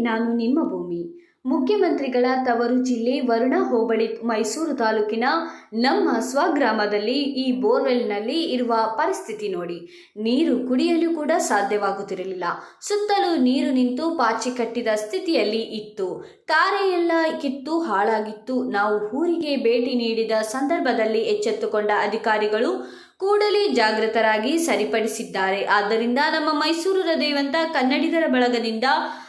ನಾನು ನಿಮ್ಮ ಭೂಮಿ. ಮುಖ್ಯಮಂತ್ರಿಗಳ ತವರು ಜಿಲ್ಲೆ ವರುಣ ಹೋಬಳಿ, ಮೈಸೂರು ತಾಲೂಕಿನ ನಮ್ಮ ಸ್ವಗ್ರಾಮದಲ್ಲಿ ಈ ಬೋರ್ವೆಲ್ನಲ್ಲಿ ಇರುವ ಪರಿಸ್ಥಿತಿ ನೋಡಿ. ನೀರು ಕುಡಿಯಲು ಕೂಡ ಸಾಧ್ಯವಾಗುತ್ತಿರಲಿಲ್ಲ. ಸುತ್ತಲೂ ನೀರು ನಿಂತು ಪಾಚಿ ಕಟ್ಟಿದ ಸ್ಥಿತಿಯಲ್ಲಿ ಇತ್ತು. ಕಾರೆಯೆಲ್ಲ ಕಿತ್ತು ಹಾಳಾಗಿತ್ತು. ನಾವು ಊರಿಗೆ ಭೇಟಿ ನೀಡಿದ ಸಂದರ್ಭದಲ್ಲಿ ಎಚ್ಚೆತ್ತುಕೊಂಡ ಅಧಿಕಾರಿಗಳು ಕೂಡಲೇ ಜಾಗೃತರಾಗಿ ಸರಿಪಡಿಸಿದ್ದಾರೆ. ಆದ್ದರಿಂದ ನಮ್ಮ ಮೈಸೂರು ಹೃದಯವಂತ ಕನ್ನಡಿಗರ ಬಳಗದಿಂದ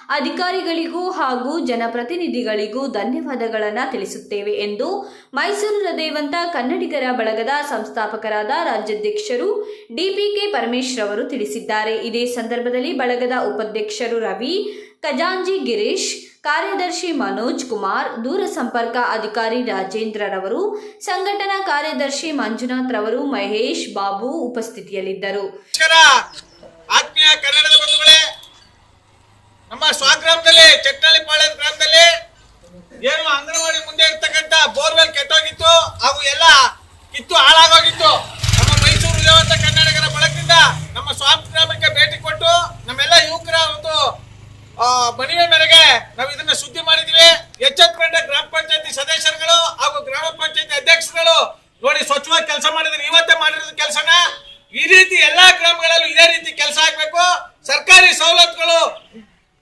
ಅಧಿಕಾರಿಗಳಿಗೂ ಹಾಗೂ ಜನಪ್ರತಿನಿಧಿಗಳಿಗೂ ಧನ್ಯವಾದಗಳನ್ನು ತಿಳಿಸುತ್ತೇವೆ ಎಂದು ಮೈಸೂರು ಹೃದಯವಂತ ಕನ್ನಡಿಗರ ಬಳಗದ ಸಂಸ್ಥಾಪಕರಾದ ರಾಜ್ಯಾಧ್ಯಕ್ಷರು ಡಿಪಿಕೆ ಪರಮೇಶ್ ರವರು ತಿಳಿಸಿದ್ದಾರೆ. ಇದೇ ಸಂದರ್ಭದಲ್ಲಿ ಬಳಗದ ಉಪಾಧ್ಯಕ್ಷರು ರವಿ ಖಜಾಂಜಿ ಗಿರೀಶ್ ಕಾರ್ಯದರ್ಶಿ ಮನೋಜ್ ಕುಮಾರ್ ದೂರ ಸಂಪರ್ಕ ಅಧಿಕಾರಿ ರಾಜೇಂದ್ರ ರವರು ಸಂಘಟನಾ ಕಾರ್ಯದರ್ಶಿ ಮಂಜುನಾಥ್ ರವರು ಮಹೇಶ್ ಬಾಬು ಉಪಸ್ಥಿತಿಯಲ್ಲಿದ್ದರು. ಆತ್ಮೀಯ ಕನ್ನಡದ ಬಂಧುಗಳೇ ನಮ್ಮ ಸ್ವಗ್ರಾಮದಲ್ಲಿ ಚಟ್ನಳ್ಳಿ ಪಾಳ್ಯ ಗ್ರಾಮದಲ್ಲಿ ಏನು ಅಂಗನವಾಡಿ ಮುಂದೆ ಇರ್ತಕ್ಕಂಥ ಬೋರ್ವೆಲ್ ಕೆಟ್ಟೋಗಿತ್ತು ಹಾಗೂ ಎಲ್ಲ ಕಿತ್ತು ಹಾಳಾಗೋಗಿತ್ತು. ನಮ್ಮ ಮೈಸೂರು ದೇವಂತ ಕನ್ನಡಿಗರ ಬಳಗದಿಂದ ನಮ್ಮ ಸ್ವಾಮಿ ಗ್ರಾಮಕ್ಕೆ ಭೇಟಿ ಕೊಟ್ಟು ನಮ್ಮೆಲ್ಲ ಯುವಕರ ಒಂದು ಆ, ಮನವಿ ಮೇರೆಗೆ ನಾವು ನೋಡಿ ಸ್ವಚ್ಛವಾಗಿ ಕೆಲಸ ಮಾಡಿದ್ರೆ ಇವತ್ತೇ ಮಾಡಿರೋದು ಕೆಲಸನ? ಈ ರೀತಿ ಎಲ್ಲಾ ಗ್ರಾಮಗಳಲ್ಲೂ ಇದೇ ರೀತಿ ಕೆಲಸ ಆಗ್ಬೇಕು. ಸರ್ಕಾರಿ ಸವಲತ್ತುಗಳು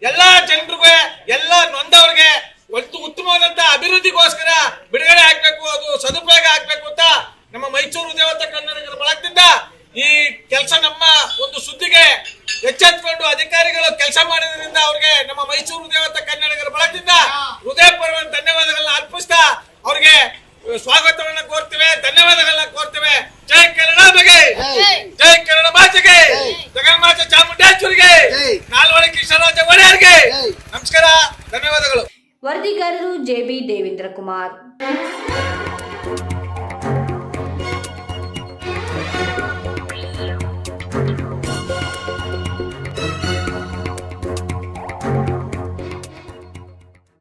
ಎಲ್ಲಾ ಜನರಿಗೆ ಎಲ್ಲ ನೊಂದವ್ರಿಗೆ ಒಂದು ಉತ್ತಮವಾದಂತ ಅಭಿವೃದ್ಧಿಗೋಸ್ಕರ ಬಿಡುಗಡೆ ಆಗ್ಬೇಕು ಅದು ಸದುಪಯೋಗ ಆಗ್ಬೇಕು ಅಂತ ನಮ್ಮ ಮೈಸೂರು ದೇವತ ಕನ್ನಡಿಗರ ಬಳಗದಿಂದ ಈ ಕೆಲಸ ನಮ್ಮ ಒಂದು ಸುದ್ದಿಗೆ ಎಚ್ಚೆತ್ಕೊಂಡು ಅಧಿಕಾರಿಗಳು ಕೆಲಸ ಮಾಡಿದ್ರಿಂದ ಅವ್ರಿಗೆ ನಮ್ಮ ಮೈಸೂರು ದೇವತ ಕನ್ನಡಿಗರ ಬಳಗದಿಂದ ಹೃದಯಪೂರ್ವ ಧನ್ಯವಾದಗಳನ್ನ ಅರ್ಪಿಸ್ತಾ ಅವ್ರಿಗೆ ಸ್ವಾಗತವನ್ನ ಧನ್ಯವಾದಗಳನ್ನ ಕೋರ್ತೇವೆ. ಜೈ ಕನ್ನಡ ಬಗೆ ಜೈ. ಕನ್ನಡ ಮಾತೆಗೆ. ಜಗನ್ಮಾತೆ ಚಾಮುಂಡೇಶ್ವರಿಗೆ. ನಾಲ್ವಡಿ ಕೃಷ್ಣರಾಜ ಒಡೆಯರ್ಗೆ. ನಮಸ್ಕಾರ. ಧನ್ಯವಾದಗಳು. ವರದಿಗಾರರು ಜೆಬಿ ದೇವೇಂದ್ರ ಕುಮಾರ್.